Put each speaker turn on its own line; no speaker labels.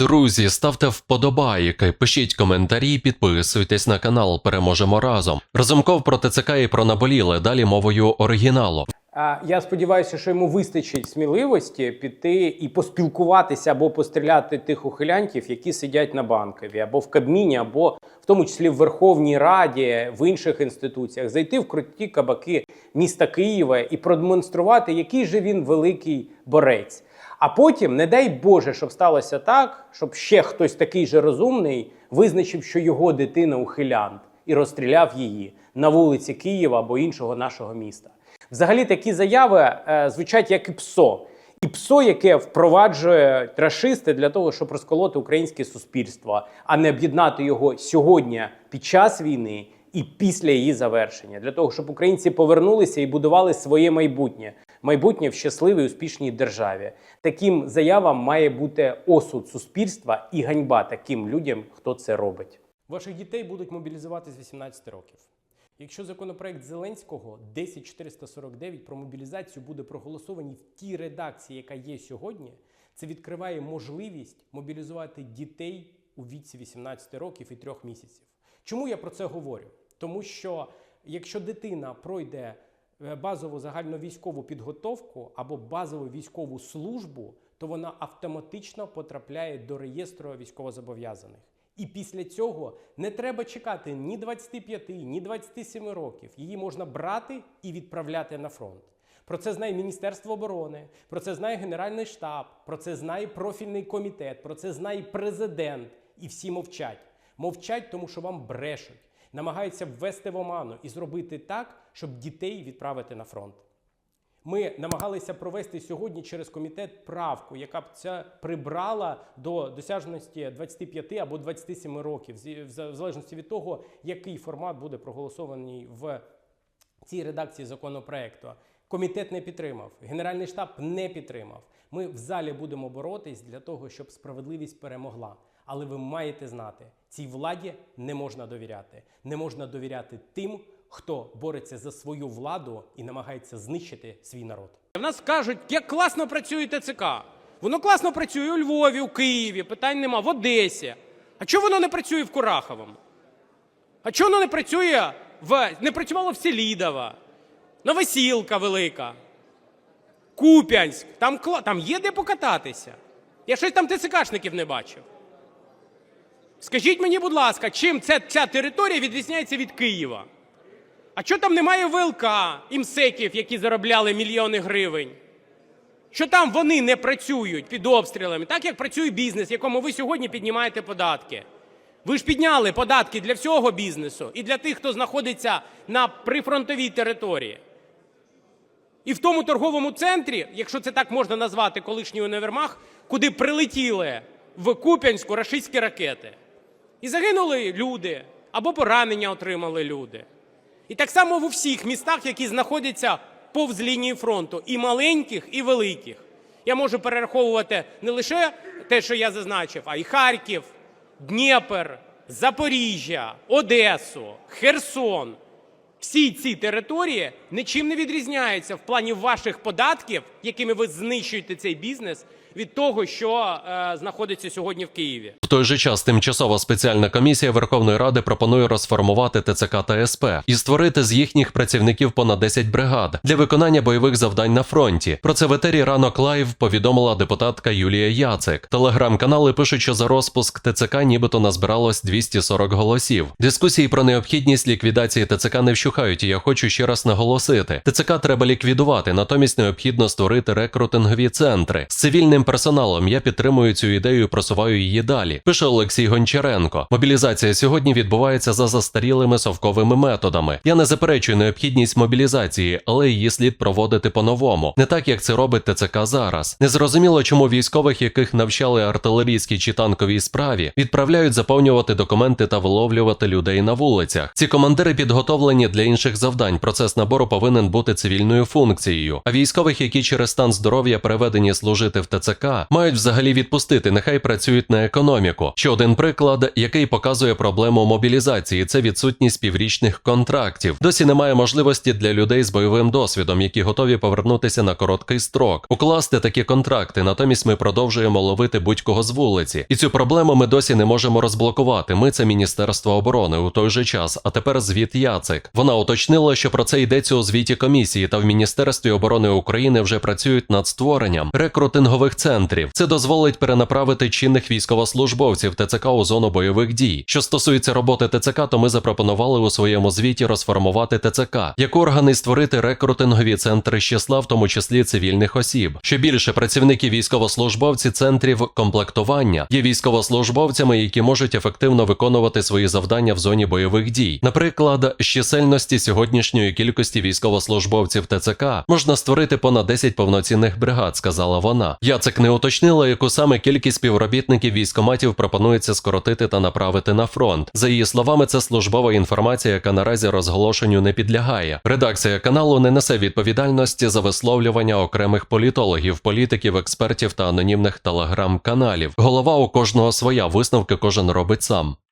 Друзі, ставте вподобайки, пишіть коментарі, підписуйтесь на канал. Переможемо разом. Разумков про ТЦК і про наболіле. Далі мовою оригіналу.
Я сподіваюся, що йому вистачить сміливості піти і поспілкуватися або постріляти тих ухилянтів, які сидять на банкові, або в Кабміні, або в тому числі в Верховній Раді, в інших інституціях, зайти в круті кабаки міста Києва і продемонструвати, який же він великий борець. А потім, не дай Боже, щоб сталося так, щоб ще хтось такий же розумний визначив, що його дитина ухилянт, і розстріляв її на вулиці Києва або іншого нашого міста. Взагалі такі заяви е, звучать як і ПСО. І ПСО, яке впроваджує рашисти для того, щоб розколоти українське суспільство, а не об'єднати його сьогодні під час війни і після її завершення, для того, щоб українці повернулися і будували своє майбутнє, майбутнє в щасливій успішній державі. Таким заявам має бути осуд суспільства і ганьба таким людям, хто це робить. Ваших дітей будуть мобілізувати з 18 років. Якщо законопроект Зеленського 10449 про мобілізацію буде проголосований в тій редакції, яка є сьогодні, це відкриває можливість мобілізувати дітей у віці 18 років і 3 місяців. Чому я про це говорю? Тому що якщо дитина пройде базову загальновійськову підготовку або базову військову службу, то вона автоматично потрапляє до реєстру військовозобов'язаних. І після цього не треба чекати ні 25, ні 27 років. Її можна брати і відправляти на фронт. Про це знає Міністерство оборони, про це знає Генеральний штаб, про це знає профільний комітет, про це знає президент. І всі мовчать. Мовчать, тому що вам брешуть, намагаються ввести в оману і зробити так, щоб дітей відправити на фронт. Ми намагалися провести сьогодні через комітет правку, яка б це прибрала до досяжності 25 або 27 років, в залежності від того, який формат буде проголосований в цій редакції законопроекту. Комітет не підтримав, Генеральний штаб не підтримав. Ми в залі будемо боротись для того, щоб справедливість перемогла. Але ви маєте знати, цій владі не можна довіряти. Не можна довіряти тим, хто бореться за свою владу і намагається знищити свій народ. В нас кажуть, як класно працює ТЦК. Воно класно працює у Львові, у Києві, питань нема, в Одесі. А чого воно не працює в Кураховому? А чого воно не працює в не працювало в Селідова, Новосілка велика, Куп'янськ. Там, там є де покататися. Я щось там ТЦКшників не бачив. Скажіть мені, будь ласка, чим ця, ця територія відрізняється від Києва? А чого там немає ВЛК, імсеків, які заробляли мільйони гривень? Що там вони не працюють під обстрілами, так як працює бізнес, якому ви сьогодні піднімаєте податки? Ви ж підняли податки для всього бізнесу і для тих, хто знаходиться на прифронтовій території. І в тому торговому центрі, якщо це так можна назвати, колишній універмаг, куди прилетіли в Куп'янську рашистські ракети. І загинули люди або поранення отримали люди. І так само в усіх містах, які знаходяться повз лінії фронту, і маленьких, і великих. Я можу перераховувати не лише те, що я зазначив, а й Харків, Дніпр, Запоріжжя, Одесу, Херсон. Всі ці території нічим не відрізняються в плані ваших податків, якими ви знищуєте цей бізнес, від того, що е, знаходиться сьогодні в Києві.
В той же час тимчасова спеціальна комісія Верховної Ради пропонує розформувати ТЦК та СП і створити з їхніх працівників понад 10 бригад для виконання бойових завдань на фронті. Про це в етері ранок лайв повідомила депутатка Юлія Яцик. Телеграм-канали пишуть, що за розпуск ТЦК нібито назбиралось 240 голосів. Дискусії про необхідність ліквідації ТЦК не вщухають. І я хочу ще раз наголосити: ТЦК треба ліквідувати, натомість необхідно створити рекрутингові центри з цивільним персоналом. Я підтримую цю ідею, і просуваю її далі. Пише Олексій Гончаренко. Мобілізація сьогодні відбувається за застарілими совковими методами. Я не заперечую необхідність мобілізації, але її слід проводити по-новому, не так як це робить ТЦК зараз. Незрозуміло, чому військових, яких навчали артилерійській чи танковій справі, відправляють заповнювати документи та виловлювати людей на вулицях. Ці командири підготовлені для інших завдань. Процес набору повинен бути цивільною функцією. А військових, які через стан здоров'я переведені служити в ТЦК, мають взагалі відпустити, нехай працюють на економіку. Ще один приклад, який показує проблему мобілізації, це відсутність піврічних контрактів. Досі немає можливості для людей з бойовим досвідом, які готові повернутися на короткий строк, укласти такі контракти. Натомість ми продовжуємо ловити будь-кого з вулиці. І цю проблему ми досі не можемо розблокувати. Ми це Міністерство оборони у той же час. А тепер звіт Яцик. Вона уточнила, що про це йдеться у звіті комісії, та в Міністерстві оборони України вже працюють над створенням рекрутингових центрів. Це дозволить перенаправити чинних військовослужбовців ТЦК у зону бойових дій. Що стосується роботи ТЦК, то ми запропонували у своєму звіті розформувати ТЦК як орган і створити рекрутингові центри з числа, в тому числі цивільних осіб. Що більше працівники військовослужбовці центрів комплектування є військовослужбовцями, які можуть ефективно виконувати свої завдання в зоні бойових дій. Наприклад, з сьогоднішньої кількості військовослужбовців ТЦК можна створити понад 10 повноцінних бригад, сказала вона. Яцик не уточнила, яку саме кількість співробітників військоматів пропонується скоротити та направити на фронт. За її словами, це службова інформація, яка наразі розголошенню не підлягає. Редакція каналу не несе відповідальності за висловлювання окремих політологів, політиків, експертів та анонімних телеграм-каналів. Голова у кожного своя висновки кожен робить сам.